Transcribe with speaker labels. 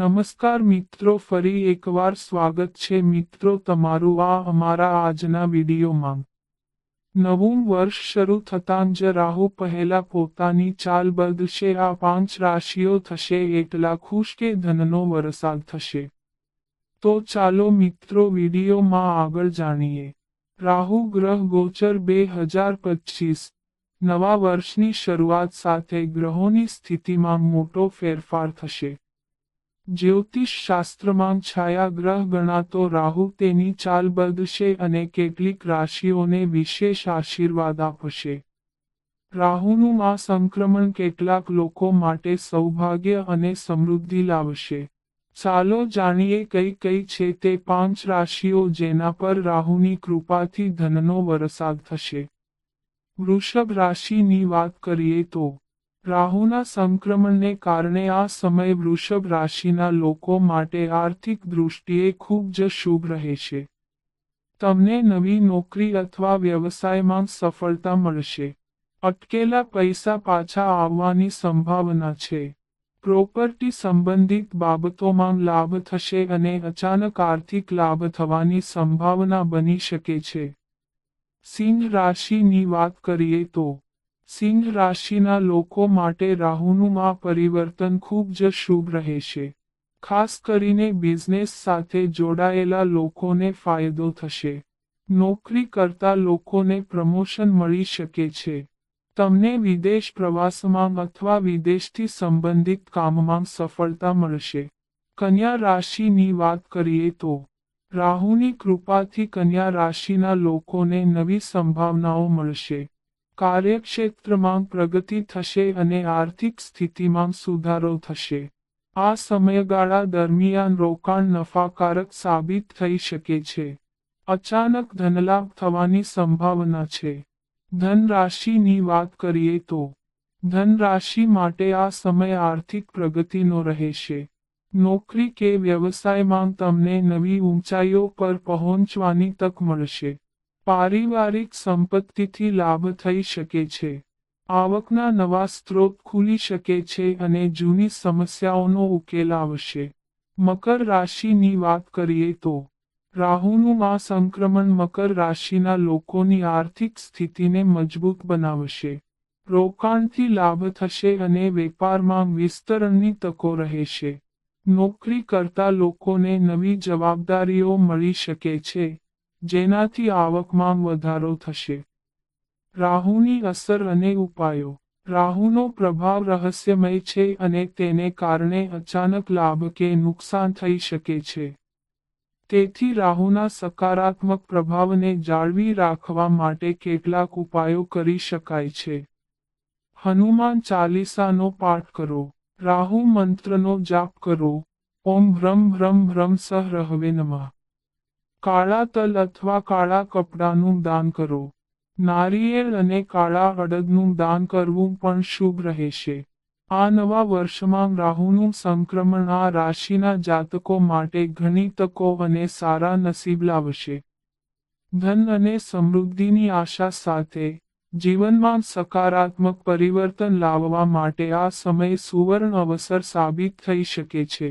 Speaker 1: નમસ્કાર મિત્રો, ફરી એકવાર સ્વાગત છે મિત્રો તમારું આ અમારા આજના વિડીયોમાં. નવું વર્ષ શરૂ થતાં જ રાહુ પહેલા પોતાની ચાલ બદલશે, આ પાંચ રાશિઓ થશે એટલા ખુશ કે ધનનો વરસાદ થશે. તો ચાલો મિત્રો વિડીયોમાં આગળ જાણીએ. રાહુ ગ્રહ ગોચર બે હજાર પચીસ. નવા વર્ષની શરૂઆત સાથે ગ્રહોની સ્થિતિમાં મોટો ફેરફાર થશે. જ્યોતિષ શાસ્ત્રમાં છાયા ગ્રહ ગણાતો રાહુ તેની ચાલ બદલશે અને કેટલીક રાશિઓને વિશેષ આશીર્વાદ આપશે. રાહુનું આ સંક્રમણ કેટલાક લોકો માટે સૌભાગ્ય અને સમૃદ્ધિ લાવશે. ચાલો જાણીએ કઈ કઈ છે તે પાંચ રાશિઓ જેના પર રાહુની કૃપાથી ધનનો વરસાદ થશે. વૃષભ રાશિની વાત કરીએ તો રાહુના સંક્રમણને કારણે આ સમય વૃષભ રાશિના લોકો માટે આર્થિક દૃષ્ટિએ ખૂબ જ શુભ રહેશે તમને નવી નોકરી અથવા વ્યવસાયમાં સફળતા મળશે. અટકેલા પૈસા પાછા આવવાની સંભાવના છે. પ્રોપર્ટી સંબંધિત બાબતોમાં લાભ થશે અને અચાનક આર્થિક લાભ થવાની સંભાવના બની શકે છે. સિંહ રાશિની વાત કરીએ તો સિંહ રાશિના લોકો માટે રાહુનું આ પરિવર્તન ખૂબ જ શુભ રહેશે ખાસ કરીને બિઝનેસ સાથે જોડાયેલા લોકોને ફાયદો થશે. નોકરી કરતા લોકોને પ્રમોશન મળી શકે છે. તમને વિદેશ પ્રવાસમાં અથવા વિદેશથી સંબંધિત કામમાં સફળતા મળશે. કન્યા રાશિની વાત કરીએ તો, રાહુની કૃપાથી કન્યા રાશિના લોકોને નવી સંભાવનાઓ મળશે. કાર્યક્ષેત્રમાં પ્રગતિ થશે અને આર્થિક સ્થિતિમાં સુધારો થશે. આ સમયગાળા દરમિયાન રોકાણ નફાકારક સાબિત થઈ શકે છે. અચાનક ધનલાભ થવાની સંભાવના છે. ધનરાશિની વાત કરીએ તો, ધનરાશિ માટે આ સમય આર્થિક પ્રગતિનો રહેશે. નોકરી કે વ્યવસાયમાં તમને નવી ઊંચાઈઓ પર પહોંચવાની તક મળશે. પારિવારિક સંપત્તિથી લાભ થઈ શકે છે. આવકના નવા સ્ત્રોત ખુલી શકે છે અને જૂની સમસ્યાઓનો ઉકેલ આવશે. મકર રાશિની વાત કરીએ તો, રાહુનું આ સંક્રમણ મકર રાશિના લોકોની આર્થિક સ્થિતિને મજબૂત બનાવશે. રોકાણથી લાભ થશે અને વેપારમાં વિસ્તરણની તકો રહેશે. નોકરી કરતા લોકોને નવી જવાબદારીઓ મળી શકે છે. જેનાથી આવકમાં વધારો થશે. રાહુની અસર અને ઉપાયો. રાહુનો પ્રભાવ રહસ્યમય છે અને તેને કારણે અચાનક લાભ કે નુકસાન થઈ શકે છે. તેથી રાહુના સકારાત્મક પ્રભાવને જાળવી રાખવા માટે કેટલાક ઉપાયો કરી શકાય છે. હનુમાન ચાલીસાનો પાઠ કરો. રાહુ મંત્રનો જાપ કરો. ઓમ ભ્રમ ભ્રમ ભ્રમ સહ રહવે નમઃ. કાળા તલ અથવા કાળા કપડાનું દાન કરો. નારિયેળ અને કાળા હળદનું દાન કરવું પણ શુભ રહેશે. આ નવા વર્ષમાં રાહુનું સંક્રમણ આ રાશિના જાતકો માટે ઘણી તકો અને સારા નસીબ લાવશે. ધન અને સમૃદ્ધિની આશા સાથે, જીવનમાં સકારાત્મક પરિવર્તન લાવવા માટે આ સમય સુવર્ણ અવસર સાબિત થઈ શકે છે.